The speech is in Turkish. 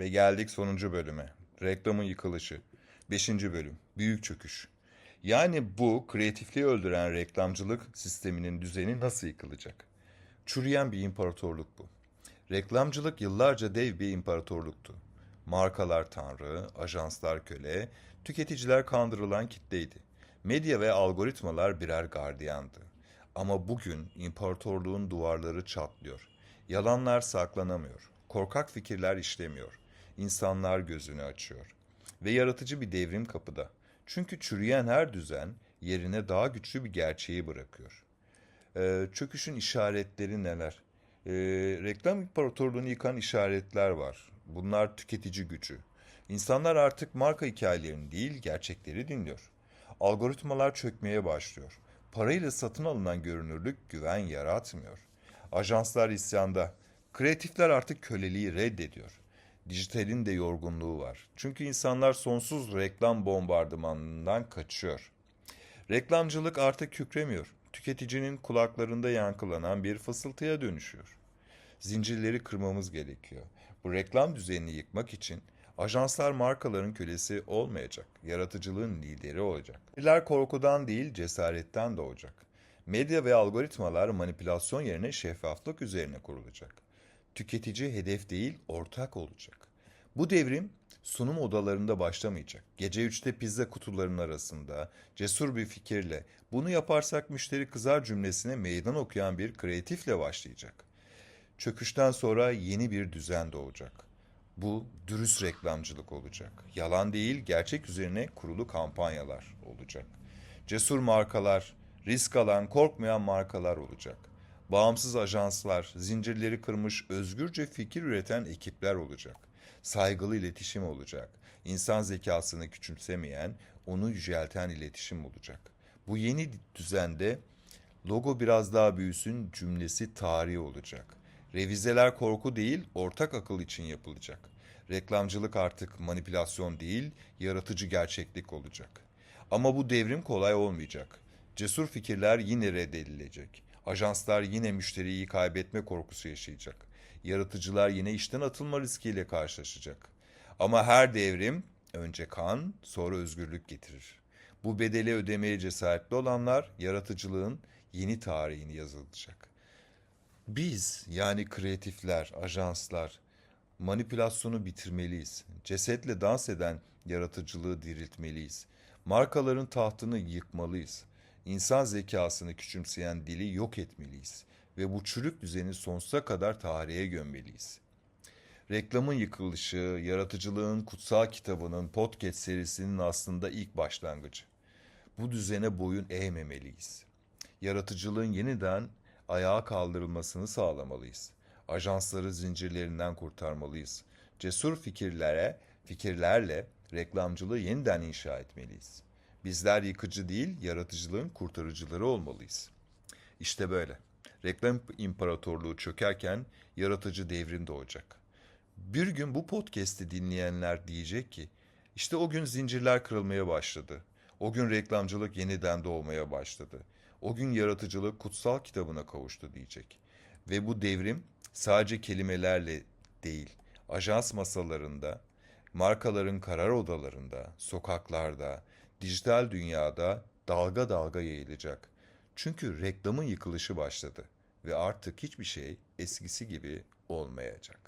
Ve geldik sonuncu bölüme. Reklamın yıkılışı. Beşinci bölüm. Büyük çöküş. Yani bu kreatifliği öldüren reklamcılık sisteminin düzeni nasıl yıkılacak? Çürüyen bir imparatorluk bu. Reklamcılık yıllarca dev bir imparatorluktu. Markalar tanrı, ajanslar köle, tüketiciler kandırılan kitleydi. Medya ve algoritmalar birer gardiyandı. Ama bugün imparatorluğun duvarları çatlıyor. Yalanlar saklanamıyor. Korkak fikirler işlemiyor. İnsanlar gözünü açıyor. Ve yaratıcı bir devrim kapıda. Çünkü çürüyen her düzen yerine daha güçlü bir gerçeği bırakıyor. Ee, çöküşün işaretleri neler? Ee, reklam imparatorluğunu yıkan işaretler var. Bunlar tüketici gücü. İnsanlar artık marka hikayelerini değil gerçekleri dinliyor. Algoritmalar çökmeye başlıyor. Parayla satın alınan görünürlük güven yaratmıyor. Ajanslar isyanda. Kreatifler artık köleliği reddediyor. Dijitalin de yorgunluğu var. Çünkü insanlar sonsuz reklam bombardımanından kaçıyor. Reklamcılık artık kükremiyor. Tüketicinin kulaklarında yankılanan bir fısıltıya dönüşüyor. Zincirleri kırmamız gerekiyor. Bu reklam düzenini yıkmak için ajanslar markaların kölesi olmayacak. Yaratıcılığın lideri olacak. Veriler korkudan değil cesaretten doğacak. Medya ve algoritmalar manipülasyon yerine şeffaflık üzerine kurulacak. Tüketici hedef değil ortak olacak. Bu devrim sunum odalarında başlamayacak. Gece 3'te pizza kutularının arasında cesur bir fikirle bunu yaparsak müşteri kızar cümlesine meydan okuyan bir kreatifle başlayacak. Çöküşten sonra yeni bir düzen doğacak. Bu dürüst reklamcılık olacak. Yalan değil, gerçek üzerine kurulu kampanyalar olacak. Cesur markalar, risk alan, korkmayan markalar olacak. Bağımsız ajanslar, zincirleri kırmış, özgürce fikir üreten ekipler olacak. Saygılı iletişim olacak. İnsan zekasını küçümsemeyen, onu yücelten iletişim olacak. Bu yeni düzende logo biraz daha büyüsün cümlesi tarihi olacak. Revizeler korku değil, ortak akıl için yapılacak. Reklamcılık artık manipülasyon değil, yaratıcı gerçeklik olacak. Ama bu devrim kolay olmayacak. Cesur fikirler yine reddedilecek. Ajanslar yine müşteriyi kaybetme korkusu yaşayacak. Yaratıcılar yine işten atılma riskiyle karşılaşacak. Ama her devrim önce kan, sonra özgürlük getirir. Bu bedeli ödemeye cesaretli olanlar yaratıcılığın yeni tarihini yazılacak. Biz yani kreatifler, ajanslar manipülasyonu bitirmeliyiz. Cesetle dans eden yaratıcılığı diriltmeliyiz. Markaların tahtını yıkmalıyız. İnsan zekasını küçümseyen dili yok etmeliyiz ve bu çürük düzeni sonsuza kadar tarihe gömmeliyiz. Reklamın yıkılışı, yaratıcılığın kutsal kitabının podcast serisinin aslında ilk başlangıcı. Bu düzene boyun eğmemeliyiz. Yaratıcılığın yeniden ayağa kaldırılmasını sağlamalıyız. Ajansları zincirlerinden kurtarmalıyız. Cesur fikirlere, fikirlerle reklamcılığı yeniden inşa etmeliyiz. Bizler yıkıcı değil, yaratıcılığın kurtarıcıları olmalıyız. İşte böyle. Reklam imparatorluğu çökerken yaratıcı devrim doğacak. Bir gün bu podcast'i dinleyenler diyecek ki, işte o gün zincirler kırılmaya başladı. O gün reklamcılık yeniden doğmaya başladı. O gün yaratıcılık kutsal kitabına kavuştu diyecek. Ve bu devrim sadece kelimelerle değil, ajans masalarında, markaların karar odalarında, sokaklarda, dijital dünyada dalga dalga yayılacak. Çünkü reklamın yıkılışı başladı ve artık hiçbir şey eskisi gibi olmayacak.